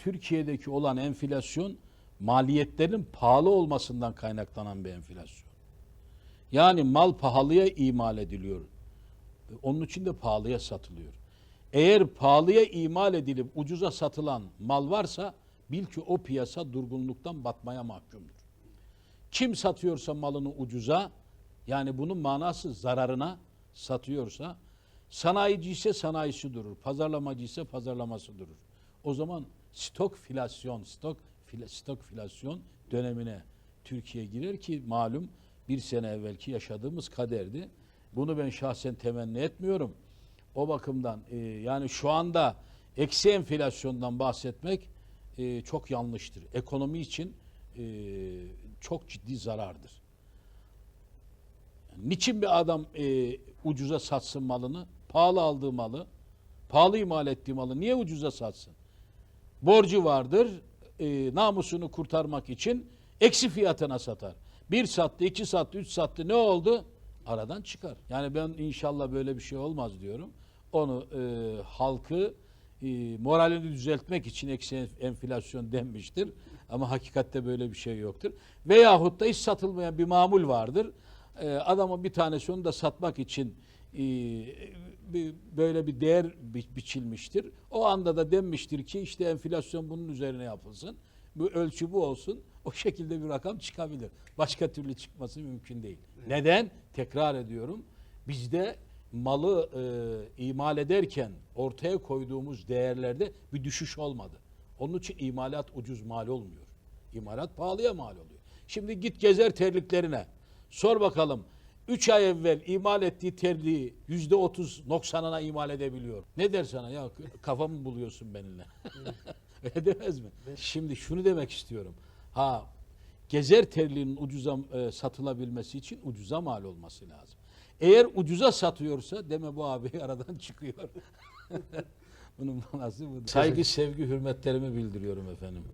Türkiye'deki olan enflasyon maliyetlerin pahalı olmasından kaynaklanan bir enflasyon. Yani mal pahalıya imal ediliyor. Onun için de pahalıya satılıyor. Eğer pahalıya imal edilip ucuza satılan mal varsa bil ki o piyasa durgunluktan batmaya mahkumdur. Kim satıyorsa malını ucuza yani bunun manası zararına satıyorsa sanayici ise sanayisi durur. Pazarlamacı ise pazarlaması durur. O zaman stok filasyon, stok fila- stok filasyon dönemine Türkiye girer ki malum bir sene evvelki yaşadığımız kaderdi. Bunu ben şahsen temenni etmiyorum. O bakımdan e, yani şu anda eksi enflasyondan bahsetmek e, çok yanlıştır. Ekonomi için e, çok ciddi zarardır. Niçin bir adam e, ucuza satsın malını? Pahalı aldığı malı, pahalı imal ettiği malı niye ucuza satsın? Borcu vardır, e, namusunu kurtarmak için eksi fiyatına satar. Bir sattı, iki sattı, üç sattı ne oldu? Aradan çıkar. Yani ben inşallah böyle bir şey olmaz diyorum. Onu e, halkı e, moralini düzeltmek için eksi enf- enflasyon denmiştir. Ama hakikatte böyle bir şey yoktur. Veyahut da hiç satılmayan bir mamul vardır. E, adamın bir tanesi onu da satmak için e, bir, böyle bir değer bi- biçilmiştir. O anda da denmiştir ki işte enflasyon bunun üzerine yapılsın. Bu ölçü bu olsun. O şekilde bir rakam çıkabilir. Başka türlü çıkması mümkün değil. Neden? Tekrar ediyorum. Bizde malı e, imal ederken ortaya koyduğumuz değerlerde bir düşüş olmadı. Onun için imalat ucuz mal olmuyor. İmalat pahalıya mal oluyor. Şimdi git gezer terliklerine. Sor bakalım 3 ay evvel imal ettiği terliği yüzde otuz noksanına imal edebiliyor. Ne der sana ya kafamı buluyorsun benimle. Öyle demez mi? Şimdi şunu demek istiyorum. Ha gezer terliğinin ucuza e, satılabilmesi için ucuza mal olması lazım. Eğer ucuza satıyorsa deme bu abi aradan çıkıyor. Bunun manası bu. Saygı, sevgi, hürmetlerimi bildiriyorum efendim.